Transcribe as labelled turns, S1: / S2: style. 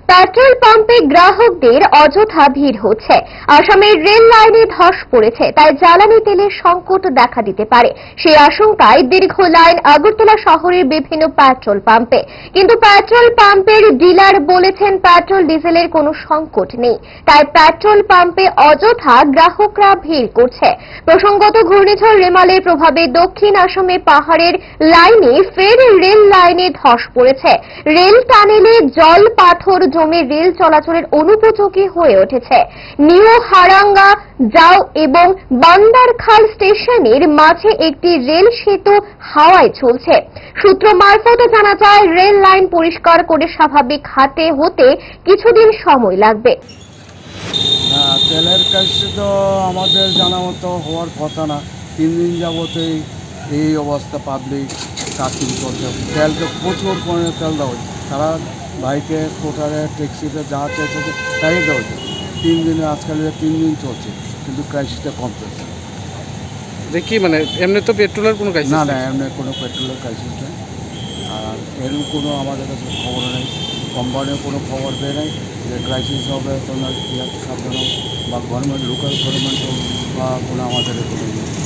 S1: Petrol পাম্পে গ্রাহকদের অযথা ভিড় হচ্ছে। আসামের রেল লাইনে ধস পড়েছে, তাই জ্বালানি তেলের সংকট দেখা দিতে পারে। সেই আশঙ্কায় দীর্ঘ লাইন আগরতলা শহরের বিভিন্ন পেট্রোল পাম্পে। কিন্তু পেট্রোল পাম্পের ডিলার বলেছেন পেট্রোল ডিজেলের কোনো সংকট নেই। তাই পেট্রোল পাম্পে অযথা গ্রাহকরা ভিড় করছে। প্রসঙ্গত ঘূর্ণিঝড় রেমালের প্রভাবে দক্ষিণ আসামে পাহাড়ের লাইনে ফের রেল লাইনে ধস পড়েছে। রেল টানেলে জল পাথর জমে রেল চলাচলের অনুপযোগী হয়ে উঠেছে। নিউ হারাঙ্গা, যাও এবং বান্দারখাল স্টেশনের মাঝে একটি রেল সেতু হাওয়ায় চলছে। সূত্র মারফত জানা যায়, রেল লাইন পরিষ্কার করে স্বাভাবিক হাতে হতে কিছুদিন সময় লাগবে।
S2: তেলের কাছে তো আমাদের জানা মতো হওয়ার কথা না। তিন দিন যাবতেই এই অবস্থা পাবলিক কাটিং করছে। তেল তো প্রচুর পরিমাণে তেল দেওয়া হচ্ছে তারা বাইকে স্কুটারে ট্যাক্সিতে যা চলছে তাই দেওয়া তিন দিনে আজকাল তিন দিন চলছে কিন্তু ক্রাইসিসটা কমতেছে। না।
S3: দেখি মানে এমনি তো পেট্রোলের কোনো ক্রাইসিস
S2: না না এমনি কোনো পেট্রোলের ক্রাইসিস নেই। আর এরকম কোনো আমাদের কাছে খবর নেই। কোম্পানিও কোনো খবর দেয় নাই যে ক্রাইসিস হবে তোমরা সাবধান? বা গভর্নমেন্ট লোকাল গভর্নমেন্ট বা কোনো আমাদের কোনো নেই।